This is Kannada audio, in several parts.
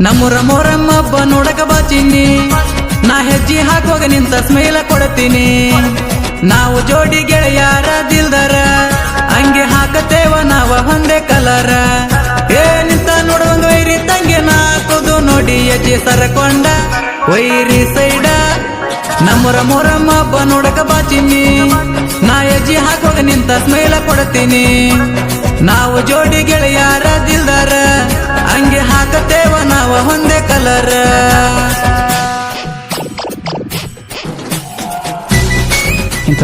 ನಮ್ಮೂರ ಮೊರಮ್ಮ ಹಬ್ಬ ನೋಡಕ ಬಾ ಚಿನ್ನಿ ನಾ ಹೆಜ್ಜೆ ಹಾಕುವಾಗ ನಿಂತ ಸ್ಮೈಲ ಕೊಡ್ತೀನಿ. ನಾವು ಜೋಡಿ ಗೆಳೆಯಾರ, ದಿಲ್ದಾರ. ಹಂಗೆ ಹಾಕತೇವ ನಾವ ಒಂದೇ ಕಲರ. ಏ, ನಿಂತ ನೋಡುವಂಗ ವೈರಿ ತಂಗೆ ನಾಕುದು ನೋಡಿ ಹೆಜ್ಜೆ ಸರಕೊಂಡ. ವೈರಿ ಸೈಡ ನಮ್ಮೂರ ಮೊರಮ್ಮ ಹಬ್ಬ ನೋಡಕ ಬಾ ಚಿನ್ನಿ ನಾ ಹೆಜ್ಜೆ ಹಾಕುವಾಗ ನಿಂತ ಸ್ಮೈಲ ಕೊಡ್ತೀನಿ. ನಾವು ಜೋಡಿ ಗೆಳೆಯಾರ, ದಿಲ್ದಾರ.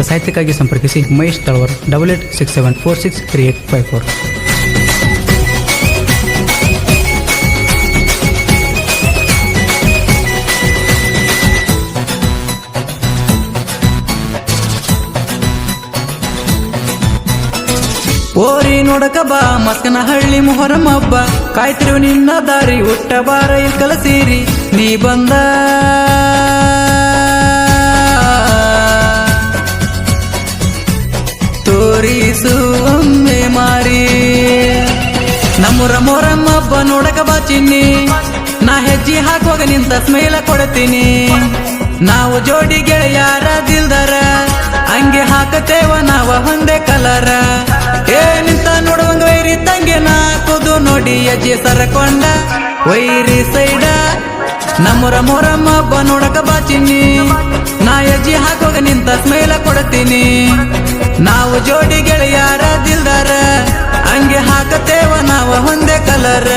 ಸಾಹಿತ್ಯಕ್ಕಾಗಿ ಸಂಪರ್ಕಿಸಿ Mahesh Talavar double eight six seven four six three eight five four ಓರಿ ನೋಡಕ ಬಾ ಮಸ್ಕನ ಹಳ್ಳಿ ಮೊಹರಂ ಹಬ್ಬ ಕಾಯ್ತಿರು ನಿನ್ನ ದಾರಿ ಹುಟ್ಟ ಬಾರ ಇಲ್ಕಲ ಸೀರಿ ನೀ ಬಂದ ನಮ್ಮೂರ ಮೊರಮ್ಮ ಹಬ್ಬ ನೋಡಕ ಬಾ ಚಿನ್ನಿ ನಾ ಹೆಜ್ಜೆ ಹಾಕುವಾಗ ನಿಂತ ಸ್ಮೈಲ ಕೊಡ್ತೀನಿ. ನಾವು ಜೋಡಿ ಗೆಳೆಯಾರ, ದಿಲ್ದಾರ. ಹಂಗೆ ಹಾಕತೇವ ನಾವ ಒಂದೇ ಕಲರ. ಏ, ನಿಂತ ನೋಡುವಂಗ ವೈರಿ ತಂಗೆ ನಾಕುದು ನೋಡಿ ಅಜ್ಜಿ ಸರಕೊಂಡ ವೈರಿ ಸೈಡ ನಮ್ಮೂರ ಮೊರಮ್ಮ ಹಬ್ಬ ನೋಡಕ ಬಾ ಚಿನ್ನಿ ನಾ ಅಜ್ಜಿ ಹಾಕುವಾಗ ನಿಂತ ಸ್ಮೈಲ ಕೊಡ್ತೀನಿ. ನಾವು ಜೋಡಿ ಗೆಳೆಯಾರ, ದಿಲ್ದಾರ. ಹಂಗೆ ಹಾಕತೇವ ನಾವ ಒಂದೇ ಕಲರ್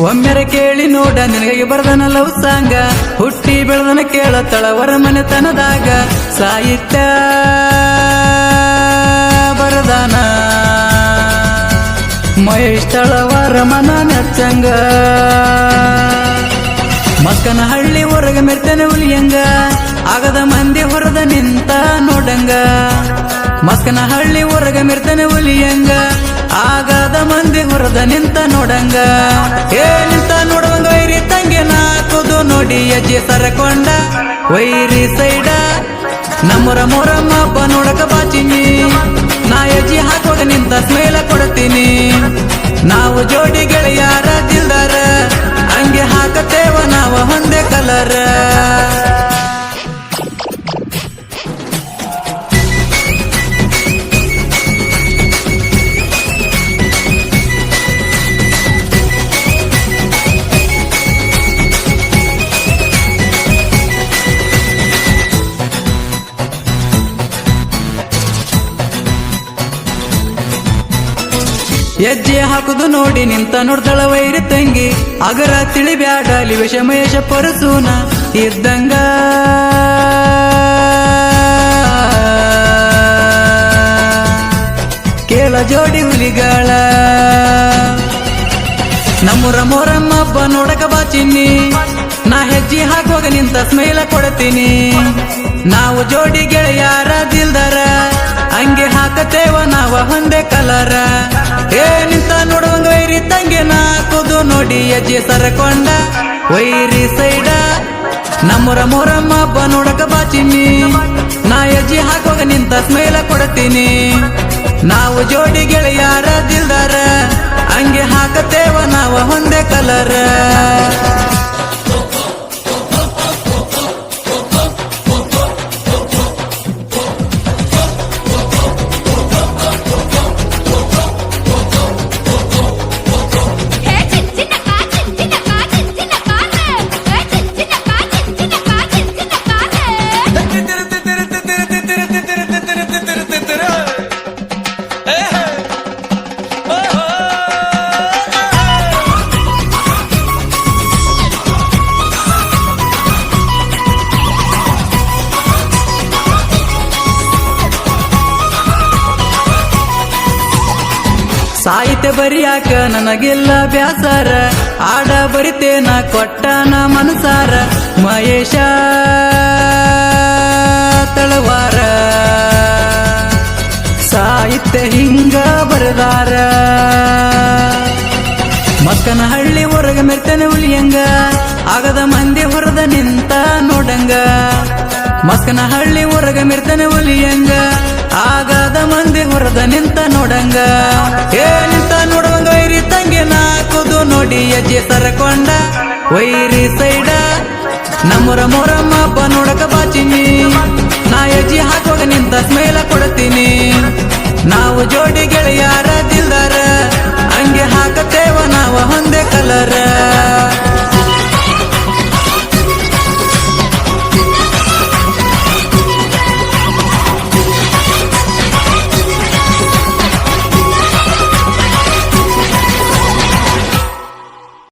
ಒಮ್ಮೆರೆ ಕೇಳಿ ನೋಡ ನಿನಗೆ ಬರ್ದನ ಲವ್ ಸಾಂಗ ಹುಟ್ಟಿ ಬೆಳೆದನ ಕೇಳತ್ತಳ ವರ ಮನೆತನದಾಗ ಸಾಹಿತ್ಯ ಬರದಾನ. ಮಹೇಶ್ತಳ ವರ ಮನ ನೆಚ್ಚಂಗ. ಮಕ್ಕನ ಹಳ್ಳಿ ಹೊರಗ ಮೆರ್ತನೆ ಉಲಿಯಂಗ ಆಗದ ಮಂದಿ ಹೊರದ ನಿಂತ ನೋಡಂಗ. ಮಕ್ಕನ ಹಳ್ಳಿ ಹೊರಗ ಮೆರ್ತನೆ ಉಲಿಯಂಗ ಆಗದ ಮಂದಿ ಹೊರದ ನಿಂತ ನೋಡಂಗ. ಏ, ನಿಂತ ನೋಡುವಂಗ ವೈರಿ ತಂಗೆ ನಾಕುದು ನೋಡಿ ಅಜ್ಜಿ ಸರಕೊಂಡ. ವೈರಿ ಸೈಡ ನಮ್ಮರ ಮೊರಮ್ಮ ಅಪ್ಪ ನೋಡಕ ಬಾಚಿನಿ. ನಾ ಅಜ್ಜಿ ಹಾಕುವಾಗ ನಿಂತ ಸ್ಮೇಲ ಕೊಡ್ತೀನಿ. ನಾವು ಜೋಡಿ ಗೆಳೆಯಾರ, ದಿಲ್ದಾರ. ಹಂಗೆ ಹಾಕತೇವ ನಾವ ಹೊಂದೆ ಕಲರ್. ಹೆಜ್ಜೆ ಹಾಕುದು ನೋಡಿ ನಿಂತ ನೋಡ್ದಳ ವೈರಿ ತಂಗಿ. ಅಗರ ತಿಳಿಬ್ಯಾಡಲಿ ವಿಷಮಯೇಶ ಪರಸೂನ ಇದ್ದಂಗ. ಕೇಳ ಜೋಡಿ ಹುಲಿಗಳ. ನಮ್ಮೂರ ಮೋರಮ್ಮ ಹಬ್ಬ ನೋಡಕ ಬಾ ಚಿನ್ನಿ. ನಾ ಹೆಜ್ಜೆ ಹಾಕುವಾಗ ನಿಂತ ಸ್ಮೈಲ ಕೊಡ್ತೀನಿ. ನಾವು ಜೋಡಿ ಗೆಳೆಯಾರ, ದಿಲ್ದಾರ ಹಂಗೆ ಹಾಕತೇವ ನಾವ ಒಂದೇ ಕಲರ. ಏ, ನಿಂತ ನೋಡುವಂಗ ವೈರಿ ತಂಗೆ ನಾಕುದು ನೋಡಿ ಅಜ್ಜಿ ಸರಕೊಂಡ. ವೈರಿ ಸೈಡ ನಮ್ಮೂರ ಮೊರಮ್ಮ ಹಬ್ಬ ನೋಡಕ ಬಾಚಿನಿ. ನಾ ಅಜ್ಜಿ ಹಾಕುವಾಗ ನಿಂತ ಸ್ಮೈಲ ಕೊಡ್ತೀನಿ. ನಾವು ಜೋಡಿ ಗೆಳೆಯಾರ, ದಿಲ್ದಾರ. ಹಂಗೆ ಹಾಕತೇವ ನಾವ ಹೊಂದೆ ಕಲರ್. ಸಾಹಿತ್ಯ ಬರಿಯಾಕ ನನಗಿಲ್ಲ ಬ್ಯಾಸರ. ಆಡ ಬರಿತೇನ ಕೊಟ್ಟನ ಮನಸಾರ. ಮಹೇಶ ತಳವಾರ. ಸಾಹಿತ್ಯ ಹಿಂಗ ಬರದಾರ. ಮಕ್ಕನ ಹಳ್ಳಿ ಹೊರಗ ಮೆರ್ತನೆ ಉಳಿಯಂಗ. ಆಗದ ಮಂದಿ ಹೊರದ ನಿಂತ ನೋಡಂಗ. ಮಕ್ಕನ ಹಳ್ಳಿ ಹೊರಗ ಮಿರ್ತನೆ ಉಲಿಯಂಗ ಆಗದ ಮಂದಿ ಹೊರದ ನಿಂತ ನೋಡಂಗ. ಏ ನೋಡಿ ಅಜ್ಜಿ ಸರಕೊಂಡ ವೈರಿ ಸೈಡ. ನಮ್ಮರ ಮೊರಮ್ಮ ಹಬ್ಬ ನೋಡಕ ಬಾಚಿನಿ